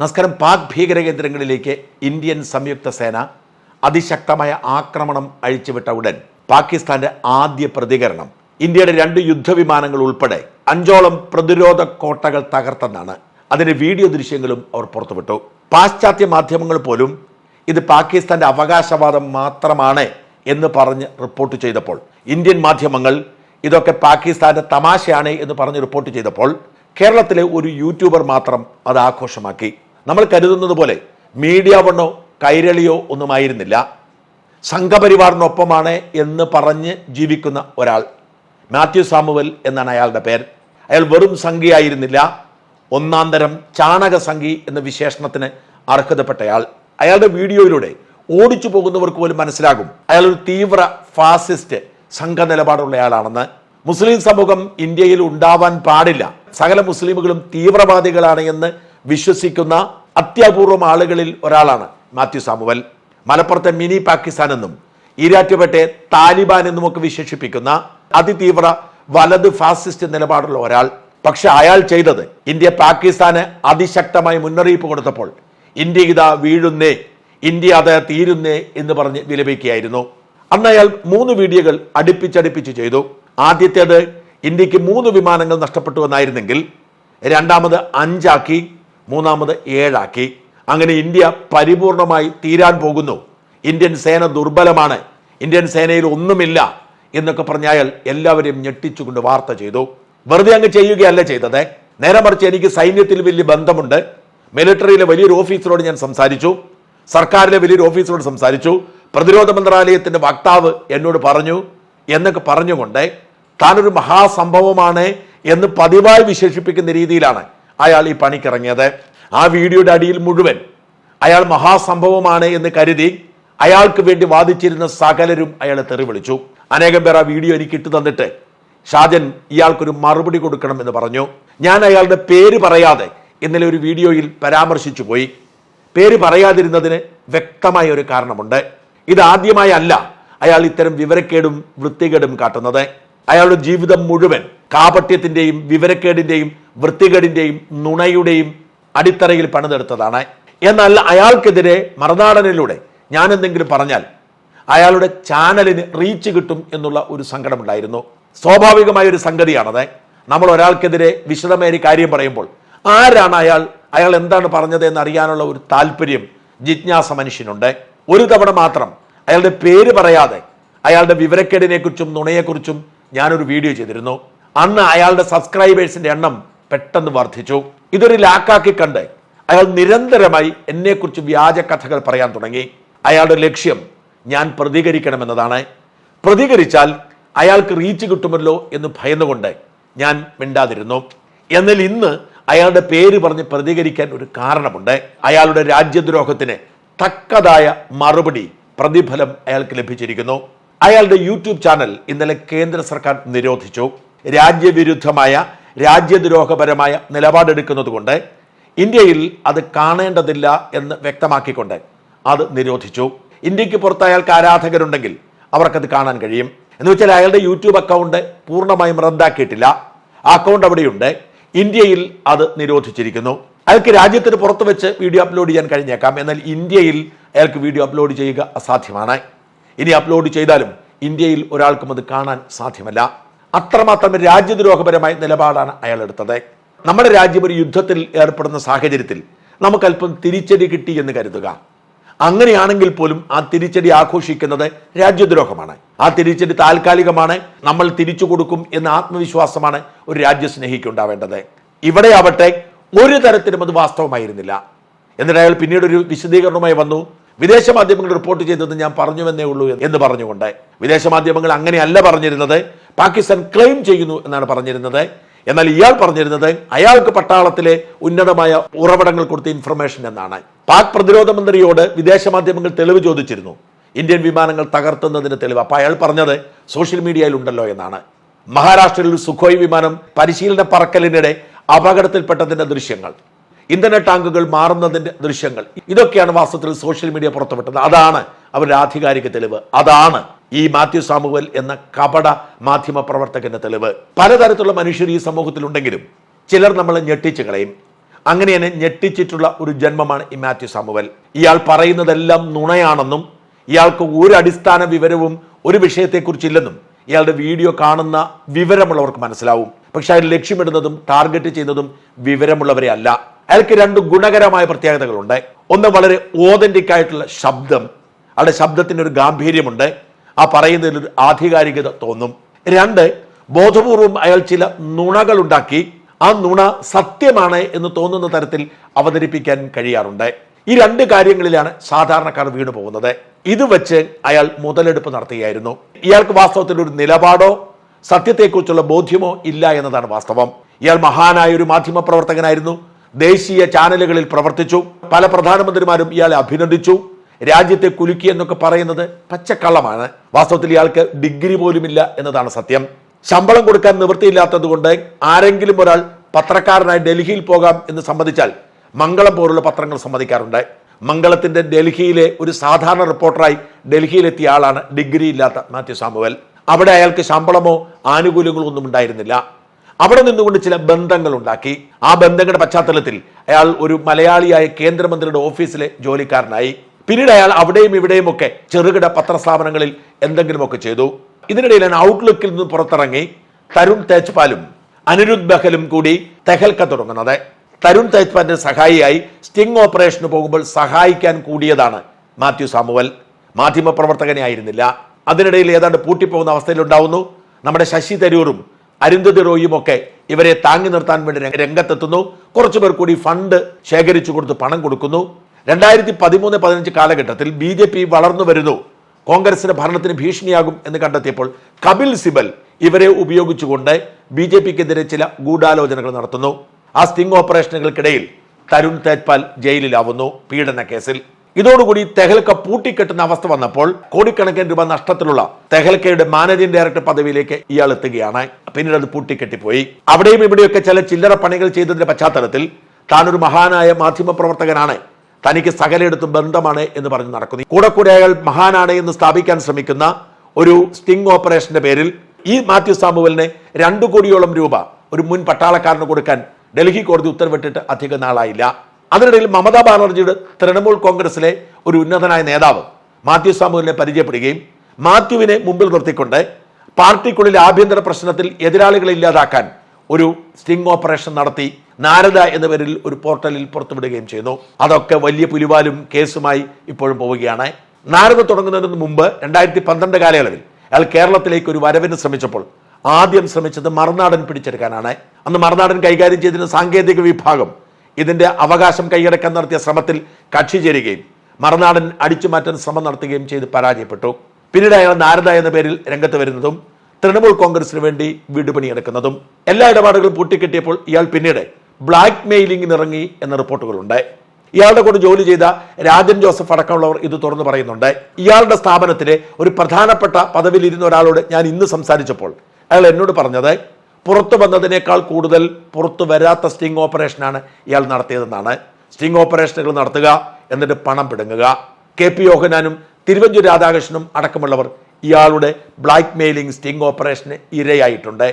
നമസ്കാരം. പാക് ഭീകര കേന്ദ്രങ്ങളിലേക്ക് ഇന്ത്യൻ സംയുക്ത സേന അതിശക്തമായ ആക്രമണം അഴിച്ചുവിട്ട ഉടൻ പാകിസ്ഥാന്റെ ആദ്യ പ്രതികരണം. ഇന്ത്യയുടെ രണ്ട് യുദ്ധവിമാനങ്ങൾ ഉൾപ്പെടെ അഞ്ചോളം പ്രതിരോധ കോട്ടകൾ തകർത്തെന്നാണ് അതിന്റെ വീഡിയോ ദൃശ്യങ്ങളും അവർ പുറത്തുവിട്ടു. പാശ്ചാത്യ മാധ്യമങ്ങൾ പോലും ഇത് പാകിസ്ഥാന്റെ അവകാശവാദം മാത്രമാണ് എന്ന് പറഞ്ഞ് റിപ്പോർട്ട് ചെയ്തപ്പോൾ ഇന്ത്യൻ മാധ്യമങ്ങൾ ഇതൊക്കെ പാകിസ്ഥാന്റെ തമാശയാണ് എന്ന് പറഞ്ഞ് റിപ്പോർട്ട് ചെയ്തപ്പോൾ കേരളത്തിലെ ഒരു യൂട്യൂബർ മാത്രം അത് ആഘോഷമാക്കി. നമ്മൾ കരുതുന്നത് പോലെ മീഡിയ വണ്ണോ കൈരളിയോ ഒന്നുമായിരുന്നില്ല. സംഘപരിവാറിനൊപ്പമാണ് എന്ന് പറഞ്ഞ് ജീവിക്കുന്ന ഒരാൾ മാത്യു സാമുവൽ എന്നാണ് അയാളുടെ പേര്. അയാൾ വെറും സംഘിയായിരുന്നില്ല ഒന്നാം തരം ചാണക സംഘി എന്ന വിശേഷണത്തിന് അർഹതപ്പെട്ടയാൾ. അയാളുടെ വീഡിയോയിലൂടെ ഓടിച്ചു പോകുന്നവർക്ക് പോലും മനസ്സിലാകും അയാൾ ഒരു തീവ്ര ഫാസിസ്റ്റ് സംഘ നിലപാടുള്ളയാളാണെന്ന് മുസ്ലിം സമൂഹം ഇന്ത്യയിൽ ഉണ്ടാവാൻ പാടില്ല. സകല മുസ്ലിമുകളും തീവ്രവാദികളാണ് എന്ന് വിശ്വസിക്കുന്ന അത്യപൂർവം ആളുകളിൽ ഒരാളാണ് മാത്യു സാമുവൽ. മലപ്പുറത്തെ മിനി പാകിസ്ഥാൻ എന്നും ഈരാറ്റുപേട്ടെ താലിബാൻ എന്നുമൊക്കെ വിശേഷിപ്പിക്കുന്ന അതിതീവ്ര വലത് ഫാസിസ്റ്റ് നിലപാടുള്ള ഒരാൾ. പക്ഷെ അയാൾ ചെയ്തത് ഇന്ത്യ പാകിസ്ഥാന് അതിശക്തമായി മുന്നറിയിപ്പ് കൊടുത്തപ്പോൾ ഇന്ത്യ ഇതാ വീഴുന്നേ ഇന്ത്യ അത് തീരുന്നേ എന്ന് പറഞ്ഞ് വിലപിക്കുകയായിരുന്നു. അന്ന് അയാൾ മൂന്ന് വീഡിയോകൾ അടുപ്പിച്ചടുപ്പിച്ച് ചെയ്തു. ആദ്യത്തേത് ഇന്ത്യയ്ക്ക് മൂന്ന് വിമാനങ്ങൾ നഷ്ടപ്പെട്ടു എന്നായിരുന്നെങ്കിൽ രണ്ടാമത് അഞ്ചാക്കി മൂന്നാമത് ഏഴാക്കി. അങ്ങനെ ഇന്ത്യ പരിപൂർണമായി തീരാൻ പോകുന്നു. ഇന്ത്യൻ സേന ദുർബലമാണ്. ഇന്ത്യൻ സേനയിൽ ഒന്നുമില്ല എന്നൊക്കെ പറഞ്ഞാൽ എല്ലാവരെയും ഞെട്ടിച്ചുകൊണ്ട് വാർത്ത ചെയ്തു. വെറുതെ അങ്ങ് ചെയ്യുകയല്ല ചെയ്തത്. നേരെ മറിച്ച് എനിക്ക് സൈന്യത്തിൽ വലിയ ബന്ധമുണ്ട്. മിലിറ്ററിയിലെ വലിയൊരു ഓഫീസറോട് ഞാൻ സംസാരിച്ചു. സർക്കാരിലെ വലിയൊരു ഓഫീസറോട് സംസാരിച്ചു. പ്രതിരോധ മന്ത്രാലയത്തിന്റെ വക്താവ് എന്നോട് പറഞ്ഞു എന്നൊക്കെ പറഞ്ഞുകൊണ്ട് താനൊരു മഹാസംഭവമാണ് എന്ന് പതിവായി വിശേഷിപ്പിക്കുന്ന രീതിയിലാണ്. അയാൾ ഈ പണിക്കിറങ്ങിയത് ആ വീഡിയോയുടെ അടിയിൽ മുഴുവൻ അയാൾ മഹാസംഭവമാണ് എന്ന് കരുതി അയാൾക്ക് വേണ്ടി വാദിച്ചിരുന്ന സകലരും അയാളെ തെറി വിളിച്ചു അനേകം പേർ ആ വീഡിയോ എനിക്ക് ഇട്ടു തന്നിട്ട് ഷാജൻ ഇയാൾക്കൊരു മറുപടി കൊടുക്കണം എന്ന് പറഞ്ഞു. ഞാൻ അയാളുടെ പേര് പറയാതെ ഇന്നലെ ഒരു വീഡിയോയിൽ പരാമർശിച്ചു പോയി. പേര് പറയാതിരുന്നതിന് വ്യക്തമായ ഒരു കാരണമുണ്ട്. ഇതാദ്യമായല്ല അയാൾ ഇത്തരം വിവരക്കേടും വൃത്തികേടും കാട്ടുന്നത്. അയാളുടെ ജീവിതം മുഴുവൻ കാപട്യത്തിന്റെയും വിവരക്കേടിന്റെയും വൃത്തികേടിന്റെയും നുണയുടെയും അടിത്തറയിൽ പണിതെടുത്തതാണ്. എന്നാൽ അയാൾക്കെതിരെ മറുനാടനിലൂടെ ഞാൻ എന്തെങ്കിലും പറഞ്ഞാൽ അയാളുടെ ചാനലിന് റീച്ച് കിട്ടും എന്നുള്ള ഒരു സങ്കടമുണ്ടായിരുന്നു. സ്വാഭാവികമായ ഒരു സംഗതിയാണത്. നമ്മൾ ഒരാൾക്കെതിരെ വിശദമായ കാര്യം പറയുമ്പോൾ ആരാണ് അയാൾ? അയാൾ എന്താണ് പറഞ്ഞത് എന്ന് അറിയാനുള്ള ഒരു താല്പര്യം ജിജ്ഞാസ മനുഷ്യനുണ്ട്. ഒരു തവണ മാത്രം അയാളുടെ പേര് പറയാതെ അയാളുടെ വിവരക്കേടിനെക്കുറിച്ചും നുണയെക്കുറിച്ചും ഞാനൊരു വീഡിയോ ചെയ്തിരുന്നു. അന്ന് അയാളുടെ സബ്സ്ക്രൈബേഴ്സിന്റെ എണ്ണം പെട്ടെന്ന് വർദ്ധിച്ചു. ഇതൊരു ലാക്കാക്കി കണ്ട് അയാൾ നിരന്തരമായി എന്നെക്കുറിച്ച് വ്യാജ കഥകൾ പറയാൻ തുടങ്ങി. അയാളുടെ ലക്ഷ്യം ഞാൻ പ്രതികരിക്കണമെന്നതാണ്. പ്രതികരിച്ചാൽ അയാൾക്ക് റീച്ച് കിട്ടുമല്ലോ എന്ന് ഭയന്നുകൊണ്ട് ഞാൻ മിണ്ടാതിരുന്നു. എന്നാൽ ഇന്ന് അയാളുടെ പേര് പറഞ്ഞ് പ്രതികരിക്കാൻ ഒരു കാരണമുണ്ട്. അയാളുടെ രാജ്യദ്രോഹത്തിന് തക്കതായ മറുപടി പ്രതിഫലം അയാൾക്ക് ലഭിച്ചിരിക്കുന്നു. അയാളുടെ യൂട്യൂബ് ചാനൽ ഇന്നലെ കേന്ദ്ര സർക്കാർ നിരോധിച്ചു. രാജ്യവിരുദ്ധമായ രാജ്യദ്രോഹപരമായ നിലപാടെടുക്കുന്നത് കൊണ്ട് ഇന്ത്യയിൽ അത് കാണേണ്ടതില്ല എന്ന് വ്യക്തമാക്കിക്കൊണ്ട് അത് നിരോധിച്ചു. ഇന്ത്യയ്ക്ക് പുറത്ത് അയാൾക്ക് ആരാധകരുണ്ടെങ്കിൽ അവർക്കത് കാണാൻ കഴിയും. എന്ന് വെച്ചാൽ അയാളുടെ യൂട്യൂബ് അക്കൗണ്ട് പൂർണമായും റദ്ദാക്കിയിട്ടില്ല. ആ അക്കൗണ്ട് അവിടെയുണ്ട്. ഇന്ത്യയിൽ അത് നിരോധിച്ചിരിക്കുന്നു. അയാൾക്ക് രാജ്യത്തിന് പുറത്ത് വെച്ച് വീഡിയോ അപ്ലോഡ് ചെയ്യാൻ കഴിഞ്ഞേക്കാം. എന്നാൽ ഇന്ത്യയിൽ അയാൾക്ക് വീഡിയോ അപ്ലോഡ് ചെയ്യുക അസാധ്യമാണ്. ഇനി അപ്ലോഡ് ചെയ്താലും ഇന്ത്യയിൽ ഒരാൾക്കും അത് കാണാൻ സാധ്യമല്ല. അത്രമാത്രം രാജ്യദ്രോഹപരമായ നിലപാടാണ് അയാൾ എടുത്തത് നമ്മുടെ രാജ്യം ഒരു യുദ്ധത്തിൽ ഏർപ്പെടുന്ന സാഹചര്യത്തിൽ നമുക്കല്പം തിരിച്ചടി കിട്ടി എന്ന് കരുതുക. അങ്ങനെയാണെങ്കിൽ പോലും ആ തിരിച്ചടി ആഘോഷിക്കുന്നത് രാജ്യദ്രോഹമാണ്. ആ തിരിച്ചടി താൽക്കാലികമാണ്. നമ്മൾ തിരിച്ചു കൊടുക്കും എന്ന ആത്മവിശ്വാസമാണ് ഒരു രാജ്യസ്നേഹിക്ക് ഉണ്ടാവേണ്ടത്. ഇവിടെ ആവട്ടെ ഒരു തരത്തിലും അത് വാസ്തവമായിരുന്നില്ല. എന്നിട്ട് അയാൾ പിന്നീട് ഒരു വിശദീകരണവുമായി വന്നു. വിദേശ മാധ്യമങ്ങൾ റിപ്പോർട്ട് ചെയ്തത് ഞാൻ പറഞ്ഞുവെന്നേ ഉള്ളൂ എന്ന് പറഞ്ഞുകൊണ്ട് വിദേശ മാധ്യമങ്ങൾ അങ്ങനെയല്ല പറഞ്ഞിരുന്നത്. പാകിസ്ഥാൻ ക്ലെയിം ചെയ്യുന്നു എന്നാണ് പറഞ്ഞിരുന്നത്. എന്നാൽ ഇയാൾ പറഞ്ഞിരുന്നത് അയാൾക്ക് പട്ടാളത്തിലെ ഉന്നതമായ ഉറവിടങ്ങൾ കൊടുത്ത ഇൻഫർമേഷൻ എന്നാണ്. പാക് പ്രതിരോധ മന്ത്രിയോട് വിദേശ മാധ്യമങ്ങൾ തെളിവ് ചോദിച്ചിരുന്നു. ഇന്ത്യൻ വിമാനങ്ങൾ തകർത്തുന്നതിന് തെളിവ്. അപ്പൊ അയാൾ പറഞ്ഞത് സോഷ്യൽ മീഡിയയിലുണ്ടല്ലോ എന്നാണ്. മഹാരാഷ്ട്രയിൽ സുഖോയ് വിമാനം പരിശീലന പറക്കലിനിടെ അപകടത്തിൽപ്പെട്ടതിന്റെ ദൃശ്യങ്ങൾ. ഇന്ധന ടാങ്കുകൾ മാറുന്നതിന്റെ ദൃശ്യങ്ങൾ. ഇതൊക്കെയാണ് വാസ്തവത്തിൽ സോഷ്യൽ മീഡിയ പുറത്തുവിട്ടത്. അതാണ് അവരുടെ ആധികാരിക തെളിവ്. അതാണ് ഈ മാത്യു സാമുവൽ എന്ന കപട മാധ്യമ പ്രവർത്തകന്റെ തെളിവ്. പലതരത്തിലുള്ള മനുഷ്യർ ഈ സമൂഹത്തിലുണ്ടെങ്കിലും ചിലർ നമ്മളെ ഞെട്ടിച്ചു കളയും. അങ്ങനെ തന്നെ ഞെട്ടിച്ചിട്ടുള്ള ഒരു ജന്മമാണ് ഈ മാത്യു സാമുവൽ. ഇയാൾ പറയുന്നതെല്ലാം നുണയാണെന്നും ഇയാൾക്ക് ഒരു അടിസ്ഥാന വിവരവും ഒരു വിഷയത്തെക്കുറിച്ചില്ലെന്നും ഇയാളുടെ വീഡിയോ കാണുന്ന വിവരമുള്ളവർക്ക് മനസ്സിലാവും. പക്ഷെ അയാൾ ലക്ഷ്യമിടുന്നതും ടാർഗറ്റ് ചെയ്യുന്നതും വിവരമുള്ളവരെ അല്ല. അയാൾക്ക് രണ്ട് ഗുണകരമായ പ്രത്യേകതകളുണ്ട്. ഒന്ന് വളരെ ഓതന്റിക് ആയിട്ടുള്ള ശബ്ദം. അയാളുടെ ശബ്ദത്തിന് ഒരു ഗാംഭീര്യമുണ്ട്. ആ പറയുന്നതിൽ ഒരു ആധികാരികത തോന്നും. രണ്ട് ബോധപൂർവം അയാൾ ചില നുണകൾ ഉണ്ടാക്കി ആ നുണ സത്യമാണ് എന്ന് തോന്നുന്ന തരത്തിൽ അവതരിപ്പിക്കാൻ കഴിയാറുണ്ട്. ഈ രണ്ട് കാര്യങ്ങളിലാണ് സാധാരണക്കാർ വീണു പോകുന്നത്. ഇത് വെച്ച് അയാൾ മുതലെടുപ്പ് നടത്തുകയായിരുന്നു. ഇയാൾക്ക് വാസ്തവത്തിൽ ഒരു നിലപാടോ സത്യത്തെക്കുറിച്ചുള്ള ബോധ്യമോ ഇല്ല എന്നതാണ് വാസ്തവം. ഇയാൾ മഹാനായ ഒരു മാധ്യമ പ്രവർത്തകനായിരുന്നു ദേശീയ ചാനലുകളിൽ പ്രവർത്തിച്ചു. പല പ്രധാനമന്ത്രിമാരും ഇയാളെ അഭിനന്ദിച്ചു. രാജ്യത്തെ കുലുക്കി എന്നൊക്കെ പറയുന്നത് പച്ചക്കള്ളമാണ്. വാസ്തവത്തിൽ ഇയാൾക്ക് ഡിഗ്രി പോലുമില്ല എന്നതാണ് സത്യം. ശമ്പളം കൊടുക്കാൻ നിവൃത്തിയില്ലാത്തത് കൊണ്ട് ആരെങ്കിലും ഒരാൾ പത്രക്കാരനായി ഡൽഹിയിൽ പോകാം എന്ന് സംബന്ധിച്ചാൽ മംഗളം പോലുള്ള പത്രങ്ങൾ സമ്മതിക്കാറുണ്ട്. മംഗളത്തിന്റെ ഡൽഹിയിലെ ഒരു സാധാരണ റിപ്പോർട്ടറായി ഡൽഹിയിലെത്തിയ ആളാണ് ഡിഗ്രി ഇല്ലാത്ത മാത്യു സാമുവൽ. അവിടെ അയാൾക്ക് ശമ്പളമോ ആനുകൂല്യങ്ങളോ ഒന്നും ഉണ്ടായിരുന്നില്ല. അവിടെ നിന്നുകൊണ്ട് ചില ബന്ധങ്ങൾ ഉണ്ടാക്കി. ആ ബന്ധങ്ങളുടെ പശ്ചാത്തലത്തിൽ അയാൾ ഒരു മലയാളിയായ കേന്ദ്രമന്ത്രിയുടെ ഓഫീസിലെ ജോലിക്കാരനായി. പിന്നീട് അയാൾ അവിടെയും ഇവിടെയും ഒക്കെ ചെറുകിട പത്രസ്ഥാപനങ്ങളിൽ എന്തെങ്കിലുമൊക്കെ ചെയ്തു. ഇതിനിടയിൽ ഇതിനിടയിലാണ് ഔട്ട്ലുക്കിൽ നിന്ന് പുറത്തിറങ്ങി. തരുൺ തേജ്പാലും അനിരുദ്ധ് ബഹലും കൂടി തെഹൽക്ക തുടങ്ങുന്നത് തരുൺ തേജ്പാലിന്റെ സഹായിയായി സ്റ്റിംഗ് ഓപ്പറേഷന് പോകുമ്പോൾ സഹായിക്കാൻ കൂടിയതാണ് മാത്യു സാമുവൽ. മാധ്യമ പ്രവർത്തകനെ ആയിരുന്നില്ല. അതിനിടയിൽ ഏതാണ്ട് പൂട്ടിപ്പോകുന്ന അവസ്ഥയിലുണ്ടാവുന്നു. നമ്മുടെ ശശി തരൂറും അരുന്ധതി റോയും ഒക്കെ ഇവരെ താങ്ങി നിർത്താൻ വേണ്ടി രംഗത്തെത്തുന്നു. കുറച്ചു പേർ കൂടി ഫണ്ട് ശേഖരിച്ചു കൊടുത്ത് പണം കൊടുക്കുന്നു. രണ്ടായിരത്തി പതിമൂന്ന് പതിനഞ്ച് കാലഘട്ടത്തിൽ ബി ജെ പി വളർന്നു വരുന്നു. കോൺഗ്രസിന്റെ ഭരണത്തിന് ഭീഷണിയാകും എന്ന് കണ്ടെത്തിയപ്പോൾ കപിൽ സിബൽ ഇവരെ ഉപയോഗിച്ചുകൊണ്ട് ബി ജെ പിക്കെതിരെ ചില ഗൂഢാലോചനകൾ നടത്തുന്നു. ആ സ്റ്റിംഗ് ഓപ്പറേഷനുകൾക്കിടയിൽ തരുൺ തേജ്പാൽ ജയിലിലാവുന്നു പീഡന കേസിൽ. ഇതോടുകൂടി തെഹൽക്ക പൂട്ടിക്കെട്ടുന്ന അവസ്ഥ വന്നപ്പോൾ കോടിക്കണക്കിന് രൂപ നഷ്ടത്തിലുള്ള തെഹൽക്കയുടെ മാനേജിംഗ് ഡയറക്ടർ പദവിയിലേക്ക് ഇയാൾ എത്തുകയാണ്. പിന്നീട് അത് പൂട്ടിക്കെട്ടിപ്പോയി. അവിടെയും ഇവിടെയൊക്കെ ചില ചില്ലറ പണികൾ ചെയ്തതിന്റെ പശ്ചാത്തലത്തിൽ താനൊരു മഹാനായ മാധ്യമ പ്രവർത്തകനാണ്. തനിക്ക് സകലയിടത്തും ബന്ധമാണ് എന്ന് പറഞ്ഞ് നടക്കുന്നു. കൂടെ കൂടെ അയാൾ മഹാനാണ് എന്ന് സ്ഥാപിക്കാൻ ശ്രമിക്കുന്ന ഒരു സ്റ്റിംഗ് ഓപ്പറേഷന്റെ പേരിൽ ഈ മാത്യു സാമുവലിന് രണ്ടു കോടിയോളം രൂപ ഒരു മുൻ പട്ടാളക്കാരന് കൊടുക്കാൻ ഡൽഹി കോടതി ഉത്തരവിട്ടിട്ട് അധികം നാളായില്ല. അതിനിടയിൽ മമതാ ബാനർജിയുടെ തൃണമൂൽ കോൺഗ്രസിലെ ഒരു ഉന്നതനായ നേതാവ് മാത്യു സാമുവിനെ പരിചയപ്പെടുകയും മാത്യുവിനെ മുമ്പിൽ നിർത്തിക്കൊണ്ട് പാർട്ടിക്കുള്ളിൽ ആഭ്യന്തര പ്രശ്നത്തിൽ എതിരാളികളെ ഇല്ലാതാക്കാൻ ഒരു സ്റ്റിംഗ് ഓപ്പറേഷൻ നടത്തി നാരദ എന്ന പേരിൽ ഒരു പോർട്ടലിൽ പുറത്തുവിടുകയും ചെയ്തു. അതൊക്കെ വലിയ പുലിവാലും കേസുമായി ഇപ്പോഴും പോവുകയാണ്. നാരദ തുടങ്ങുന്നതിന് മുമ്പ് രണ്ടായിരത്തി പന്ത്രണ്ട് കാലയളവിൽ അയാൾ കേരളത്തിലേക്ക് ഒരു വരവിന് ശ്രമിച്ചപ്പോൾ ആദ്യം ശ്രമിച്ചത് മറുനാടൻ പിടിച്ചെടുക്കാനാണ്. അന്ന് മറുനാടൻ കൈകാര്യം ചെയ്തിരുന്ന സാങ്കേതിക വിഭാഗം ഇതിന്റെ അവകാശം കൈയടക്കാൻ നടത്തിയ ശ്രമത്തിൽ കക്ഷി ചേരുകയും മറുനാടൻ അടിച്ചു മാറ്റാൻ ശ്രമം നടത്തുകയും ചെയ്ത് പരാജയപ്പെട്ടു. പിന്നീട് അയാൾ നാരദ എന്ന പേരിൽ രംഗത്ത് വരുന്നതും തൃണമൂൽ കോൺഗ്രസിന് വേണ്ടി വീടുപണിയെടുക്കുന്നതും എല്ലാ ഇടപാടുകളും പൂട്ടിക്കെട്ടിയപ്പോൾ ഇയാൾ പിന്നീട് ബ്ലാക്ക് മെയിലിംഗിന് ഇറങ്ങി എന്ന റിപ്പോർട്ടുകളുണ്ട്. ഇയാളുടെ കൂടെ ജോലി ചെയ്ത രാജൻ ജോസഫ് അടക്കമുള്ളവർ ഇത് തുറന്നു പറയുന്നുണ്ട്. ഇയാളുടെ സ്ഥാപനത്തിലെ ഒരു പ്രധാനപ്പെട്ട പദവിയിൽ ഇരുന്ന ഒരാളോട് ഞാൻ ഇന്ന് സംസാരിച്ചപ്പോൾ അയാൾ എന്നോട് പറഞ്ഞത് പുറത്തു വന്നതിനേക്കാൾ കൂടുതൽ പുറത്തു വരാത്ത സ്റ്റിംഗ് ഓപ്പറേഷനാണ് ഇയാൾ നടത്തിയതെന്നാണ്. സ്റ്റിംഗ് ഓപ്പറേഷനുകൾ നടത്തുക എന്നിട്ട് പണം പിടുങ്ങുക. കെ പി യോഹനാനും തിരുവഞ്ചൂർ രാധാകൃഷ്ണനും അടക്കമുള്ളവർ ഇയാളുടെ ബ്ലാക്ക് മെയിലിംഗ് സ്റ്റിംഗ് ഓപ്പറേഷന് ഇരയായിട്ടുണ്ട്.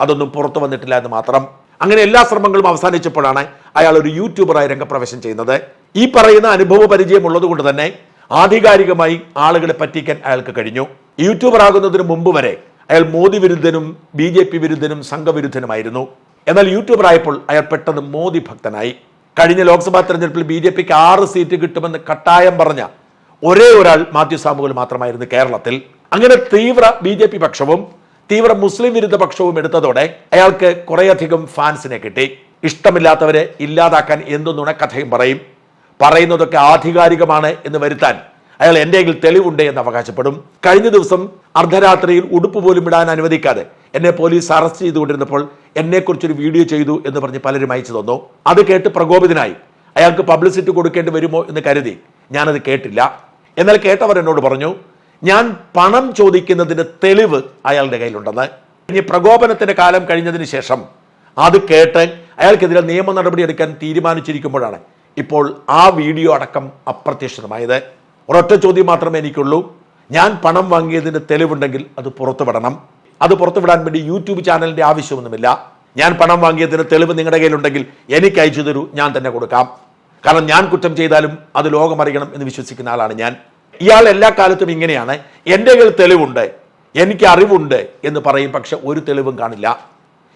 അതൊന്നും പുറത്തു വന്നിട്ടില്ല എന്ന് മാത്രം. അങ്ങനെ എല്ലാ ശ്രമങ്ങളും അവസാനിച്ചപ്പോഴാണ് അയാൾ ഒരു യൂട്യൂബറായി രംഗപ്രവേശം ചെയ്യുന്നത്. ഈ പറയുന്ന അനുഭവ പരിചയമുള്ളത് ഉള്ളതുകൊണ്ട് തന്നെ ആധികാരികമായി ആളുകളെ പറ്റിക്കാൻ അയാൾക്ക് കഴിഞ്ഞു. യൂട്യൂബർ ആകുന്നതിന് മുമ്പ് വരെ അയാൾ മോദി വിരുദ്ധനും ബി ജെ പി വിരുദ്ധനും സംഘവിരുദ്ധനുമായിരുന്നു. എന്നാൽ യൂട്യൂബർ ആയപ്പോൾ അയാൾ പെട്ടെന്ന് മോദി ഭക്തനായി. കഴിഞ്ഞ ലോക്സഭാ തെരഞ്ഞെടുപ്പിൽ ബി ജെ പിക്ക് ആറ് സീറ്റ് കിട്ടുമെന്ന് കട്ടായം പറഞ്ഞ ഒരേ ഒരാൾ മാത്യു സാമുവൽ മാത്രമായിരുന്നു കേരളത്തിൽ. അങ്ങനെ തീവ്ര ബി ജെ പി പക്ഷവും തീവ്ര മുസ്ലിം വിരുദ്ധ പക്ഷവും എടുത്തതോടെ അയാൾക്ക് കുറേയധികം ഫാൻസിനെ കിട്ടി. ഇഷ്ടമില്ലാത്തവരെ ഇല്ലാതാക്കാൻ എന്തു നുണക്കഥയും പറയും. പറയുന്നതൊക്കെ ആധികാരികമാണ് എന്ന് വരുത്താൻ അയാൾ എന്റെ കയ്യിൽ തെളിവുണ്ട് എന്ന് അവകാശപ്പെടും. കഴിഞ്ഞ ദിവസം അർദ്ധരാത്രിയിൽ ഉടുപ്പ് പോലും ഇടാൻ അനുവദിക്കാതെ എന്നെ പോലീസ് അറസ്റ്റ് ചെയ്തുകൊണ്ടിരുന്നപ്പോൾ എന്നെക്കുറിച്ചൊരു വീഡിയോ ചെയ്തു എന്ന് പറഞ്ഞ് പലരും അയച്ചു തന്നു. അത് കേട്ട് പ്രകോപിതനായി. അയാൾക്ക് പബ്ലിസിറ്റി കൊടുക്കേണ്ടി വരുമോ എന്ന് കരുതി. ഞാനത് കേട്ടില്ല. എന്നാൽ കേട്ടവർ എന്നോട് പറഞ്ഞു ഞാൻ പണം ചോദിക്കുന്നതിന്റെ തെളിവ് അയാളുടെ കയ്യിലുണ്ടെന്ന്. ഇനി പ്രകോപനത്തിന്റെ കാലം കഴിഞ്ഞതിന് ശേഷം അത് കേട്ട് അയാൾക്കെതിരെ നിയമ നടപടി എടുക്കാൻ തീരുമാനിച്ചിരിക്കുമ്പോഴാണ് ഇപ്പോൾ ആ വീഡിയോ അടക്കം അപ്രത്യക്ഷിതമായത് ഒരൊറ്റ ചോദ്യം മാത്രമേ എനിക്കുള്ളൂ. ഞാൻ പണം വാങ്ങിയതിന്റെ തെളിവുണ്ടെങ്കിൽ അത് പുറത്തുവിടണം അത് പുറത്തുവിടാൻ വേണ്ടി യൂട്യൂബ് ചാനലിന്റെ ആവശ്യമൊന്നുമില്ല. ഞാൻ പണം വാങ്ങിയതിന്റെ തെളിവ് നിങ്ങളുടെ കയ്യിലുണ്ടെങ്കിൽ എനിക്ക് അയച്ചു തരൂ ഞാൻ തന്നെ കൊടുക്കാം. കാരണം ഞാൻ കുറ്റം ചെയ്താലും അത് ലോകമറിയണം എന്ന് വിശ്വസിക്കുന്ന ആളാണ് ഞാൻ. ഇയാൾ എല്ലാ കാലത്തും ഇങ്ങനെയാണ്. എന്റെ കയ്യിൽ തെളിവുണ്ട്. എനിക്ക് അറിവുണ്ട് എന്ന് പറയും പക്ഷെ ഒരു തെളിവും കാണില്ല.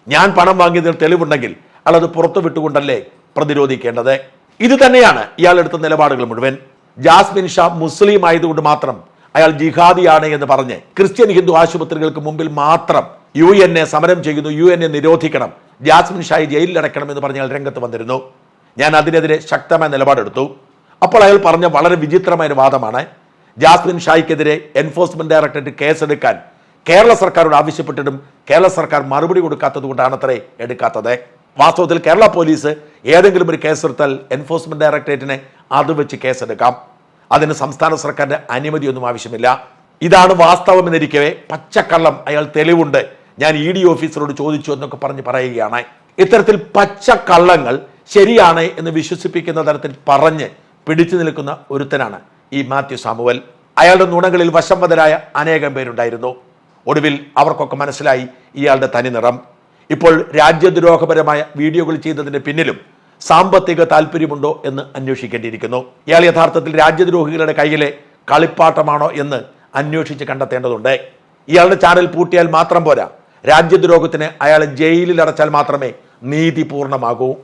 ഞാൻ പണം വാങ്ങിയതിന് തെളിവുണ്ടെങ്കിൽ അയാളത് പുറത്തു വിട്ടുകൊണ്ടല്ലേ പ്രതിരോധിക്കേണ്ടത്? ഇത് തന്നെയാണ് ഇയാളെടുത്ത നിലപാടുകൾ മുഴുവൻ. ജാസ്മിൻ ഷാ മുസ്ലിം ആയതുകൊണ്ട് മാത്രം അയാൾ ജിഹാദിയാണ് എന്ന് പറഞ്ഞ് ക്രിസ്ത്യൻ ഹിന്ദു ആശുപത്രികൾക്ക് മുമ്പിൽ മാത്രം യു എൻ എ സമരം ചെയ്യുന്നു യു എൻ എ നിരോധിക്കണം ജാസ്മിൻ ഷായി ജയിലിൽ അടയ്ക്കണം എന്ന് പറഞ്ഞ് അയാൾ രംഗത്ത് വന്നിരുന്നു. ഞാൻ അതിനെതിരെ ശക്തമായ നിലപാടെടുത്തു. അപ്പോൾ അയാൾ പറഞ്ഞ വളരെ വിചിത്രമായ ഒരു വാദമാണ് ജാസ്മിൻ ഷായ്ക്കെതിരെ എൻഫോഴ്സ്മെന്റ് ഡയറക്ടറേറ്റ് കേസെടുക്കാൻ കേരള സർക്കാരോട് ആവശ്യപ്പെട്ടിട്ടും കേരള സർക്കാർ മറുപടി കൊടുക്കാത്തത് കൊണ്ടാണ് അത്രേ എടുക്കാത്തത്. വാസ്തവത്തിൽ കേരള പോലീസ് ഏതെങ്കിലും ഒരു കേസെടുത്താൽ എൻഫോഴ്സ്മെന്റ് ഡയറക്ടറേറ്റിനെ അത് വെച്ച് കേസെടുക്കാം. അതിന് സംസ്ഥാന സർക്കാരിന്റെ അനുമതിയൊന്നും ആവശ്യമില്ല. ഇതാണ് വാസ്തവം എന്നിരിക്കവേ പച്ചക്കള്ളം അയാൾ തെളിവുണ്ട്. ഞാൻ ഇ ഡി ഓഫീസറോട് ചോദിച്ചു എന്നൊക്കെ പറഞ്ഞ് പറയുകയാണ്. ഇത്തരത്തിൽ പച്ചക്കള്ളങ്ങൾ ശരിയാണ് എന്ന് വിശ്വസിപ്പിക്കുന്ന തരത്തിൽ പറഞ്ഞ് പിടിച്ചു നിൽക്കുന്ന ഒരുത്തനാണ് ഈ മാത്യു സാമുവൽ. അയാളുടെ നുണകളിൽ വശംവതരായ അനേകം പേരുണ്ടായിരുന്നു. ഒടുവിൽ അവർക്കൊക്കെ മനസ്സിലായി ഇയാളുടെ തനി നിറം. ഇപ്പോൾ രാജ്യദ്രോഹപരമായ വീഡിയോകൾ ചെയ്തതിന്റെ പിന്നിലും സാമ്പത്തിക താല്പര്യമുണ്ടോ എന്ന് അന്വേഷിക്കേണ്ടിയിരിക്കുന്നു. ഇയാൾ യഥാർത്ഥത്തിൽ രാജ്യദ്രോഹികളുടെ കയ്യിലെ കളിപ്പാട്ടമാണോ എന്ന് അന്വേഷിച്ച് കണ്ടെത്തേണ്ടതുണ്ട്. ഇയാളുടെ ചാനൽ പൂട്ടിയാൽ മാത്രം പോരാ. രാജ്യദ്രോഹത്തിന് അയാളെ ജയിലിൽ അടച്ചാൽ മാത്രമേ നീതി പൂർണമാകൂ.